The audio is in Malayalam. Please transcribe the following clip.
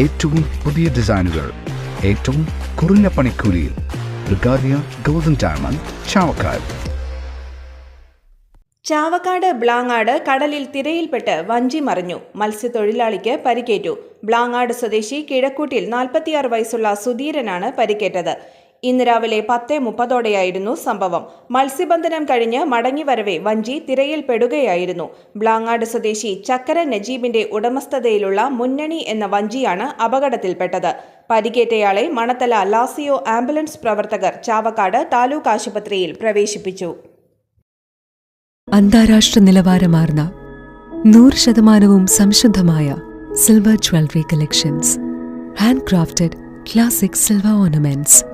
ഏറ്റവും പുതിയ ഡിസൈനുകൾ ഏറ്റവും കുറഞ്ഞ പണിക്കൂലിയിൽ ബ്രിഗാദിയ ഗോൾഡൻ ഡയമണ്ട് ചാവക്കാട്. ചാവക്കാട് ബ്ലാങ്ങാട് കടലിൽ തിരയിൽപ്പെട്ട് വഞ്ചി മറിഞ്ഞു. മത്സ്യത്തൊഴിലാളിക്ക് പരിക്കേറ്റു. ബ്ലാങ്ങാട് സ്വദേശി കിഴക്കൂട്ടിൽ നാൽപ്പത്തിയാറ് വയസ്സുള്ള സുധീരനാണ് പരിക്കേറ്റത്. ഇന്ന് രാവിലെ പത്ത് മുപ്പതോടെയായിരുന്നു സംഭവം. മത്സ്യബന്ധനം കഴിഞ്ഞ് മടങ്ങിവരവെ വഞ്ചി തിരയിൽപ്പെടുകയായിരുന്നു ബ്ലാങ്ങാട് സ്വദേശി ചക്കര നജീബിന്റെ ഉടമസ്ഥതയിലുള്ള മുന്നണി എന്ന വഞ്ചിയാണ് അപകടത്തിൽപ്പെട്ടത്. പരിക്കേറ്റയാളെ മണത്തല ലാസിയോ ആംബുലൻസ് പ്രവർത്തകർ ചാവക്കാട് താലൂക്ക് ആശുപത്രിയിൽ പ്രവേശിപ്പിച്ചു. അന്താരാഷ്ട്ര നിലവാരമാർന്ന നൂറ് ശതമാനവും സംശുദ്ധമായ silver jewellery collections. Hand crafted classic silver ornaments.